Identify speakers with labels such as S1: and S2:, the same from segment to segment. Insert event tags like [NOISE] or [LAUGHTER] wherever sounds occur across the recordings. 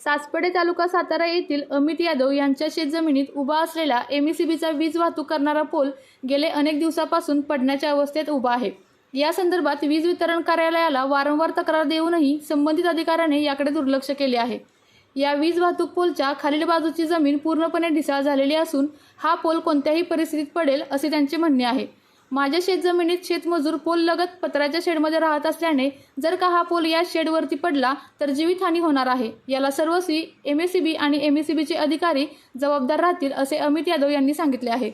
S1: सासपडे तालुका सातारा येथील अमित यादव यांच्या शेतजमिनीत उभा असलेला एमईसीबीचा वीज वाहतूक करणारा पोल गेले अनेक दिवसापासून पडण्याच्या अवस्थेत उभा आहे. या संदर्भात वीज वितरण कार्यालयाला वारंवार तक्रार देऊनही संबंधित अधिकाऱ्याने याकडे दुर्लक्ष केले आहे. या वीज वाहतूक पोलच्या खालील बाजूची जमीन पूर्णपणे ढिसाळ झालेली असून हा पोल कोणत्याही परिस्थितीत पडेल असे त्यांचे म्हणणे आहे. माझ्या शेतजमिनीत शेतमजूर पोल लगत पत्र्याच्या शेडमध्ये राहत असल्याने जर का हा पोल या शेडवरती पडला तर जीवितहानी होणार आहे. याला सर्वस्वी एम एस सी बी आणि एम एस सी बीचे अधिकारी जबाबदार राहतील असे अमित यादव यांनी सांगितले आहे.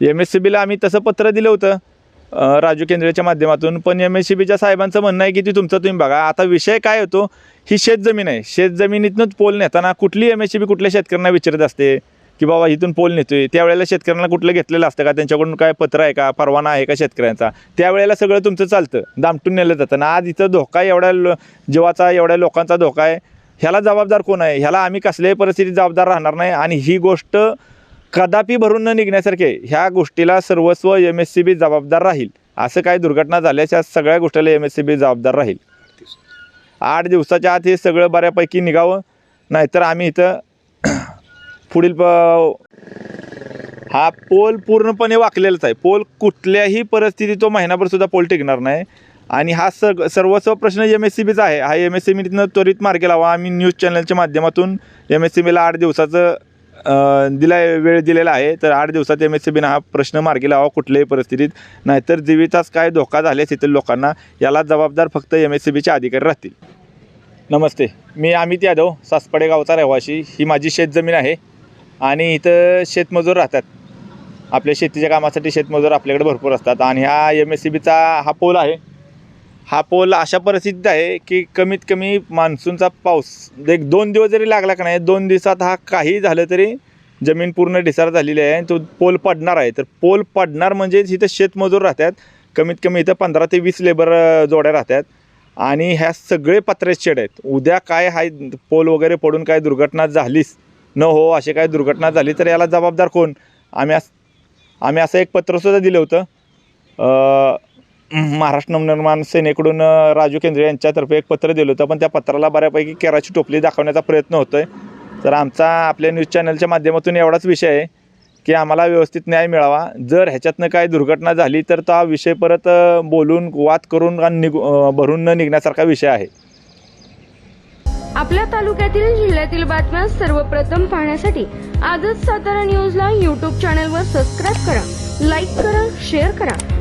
S2: एम एस सी बीला आम्ही तसं पत्र दिलं होतं राजू केंद्रेच्या माध्यमातून. पण एम एस सी बीच्या साहेबांचं म्हणणं आहे की ती तुमचं तुम्ही बघा. आता विषय काय होतो ही शेतजमीन आहे. शेतजमिनीतूनच पोल नेताना कुठली एम एस सी बी कुठल्या शेतकऱ्यांना विचारत असते की बाबा इथून पोल नेतोय. त्यावेळेला शेतकऱ्यांना कुठलं घेतलेलं असतं का? त्यांच्याकडून काय पत्र आहे का? परवाना आहे का शेतकऱ्यांचा? त्यावेळेला सगळं तुमचं चालतं. दामटून नेलं जातं. ना आज इथं धोका एवढ्या लो जीवाचा एवढ्या लोकांचा धोका आहे. ह्याला जबाबदार कोण आहे? ह्याला आम्ही कसल्याही परिस्थितीत जबाबदार राहणार नाही. आणि ही गोष्ट कदापि भरून न निघण्यासारखे ह्या गोष्टीला सर्वस्व एम एस सी बी जबाबदार राहील. असं काही दुर्घटना झाल्याच्या सगळ्या गोष्टीला एम एस सी बी जबाबदार राहील. आठ दिवसाच्या आत हे सगळं बऱ्यापैकी निघावं. नाहीतर आम्ही इथं [CLEARS THROAT] पुढील प हा पोल पूर्णपणे वाकलेलाच आहे. पोल कुठल्याही परिस्थितीत तो महिनाभर सुद्धा पोल टिकणार नाही. आणि हा सग सर्वस्व प्रश्न एम एस सी बीचा आहे. हा एम एस सी बीनं त्वरित मार्गी लावा. आम्ही न्यूज चॅनलच्या माध्यमातून एम एस सी बीला आठ दिवसाचं दिला वेळ दिलेला आहे. तर आठ दिवसात एम एस सी बीनं हा प्रश्न मार्गी लावा कुठल्याही परिस्थितीत. नाहीतर जीवितास काय धोका झाल्यास तिथील लोकांना याला जबाबदार फक्त एम एस सी बीचे अधिकारी राहतील. नमस्ते. मी अमित यादव सासपडे गावचा रहिवाशी ही माझी शेतजमीन आहे. आणि इथं शेतमजूर राहतात. आपल्या शेतीच्या कामासाठी शेतमजूर आपल्याकडे भरपूर असतात. आणि हा एम एस सी बीचा हा पोल आहे. हा पोल अशा परिस्थितीत आहे की कमीत कमी मान्सूनचा पाऊस एक दोन दिवस जरी लागला का नाही दोन दिवसात हा काही झालं तरी जमीन पूर्ण ढिसार झालेली आहे तो पोल पडणार आहे. तर पोल पडणार म्हणजे इथं शेतमजूर राहतात कमीत कमी इथं पंधरा ते वीस लेबर जोड्या राहतात. आणि ह्या सगळे पत्रे शेड आहेत. उद्या काय हाय पोल वगैरे पडून काय दुर्घटना झालीच न हो अशी काय दुर्घटना झाली तर याला जबाबदार कोण? आम्ही अस आम्ही असं एक पत्रसुद्धा दिलं होतं. महाराष्ट्र नवनिर्माण सेनेकडून राजू केंद्रे यांच्यातर्फे एक पत्र दिलं होतं. पण त्या पत्राला बऱ्यापैकी केराची टोपली दाखवण्याचा प्रयत्न होतो आहे तर आमचा आपल्या न्यूज चॅनलच्या माध्यमातून एवढाच विषय आहे की आम्हाला व्यवस्थित न्याय मिळावा. जर ह्याच्यातनं काय दुर्घटना झाली तर तो हा विषय परत बोलून वाद करून आणि निघ भरून न निघण्यासारखा विषय आहे.
S3: आपल्या तालुक्यातील जिल्ह्यातील बातम्या सर्वप्रथम पाहण्यासाठी आजच सातारा न्यूजला यूट्यूब चॅनलवर सबस्क्राईब करा. लाईक करा शेअर करा.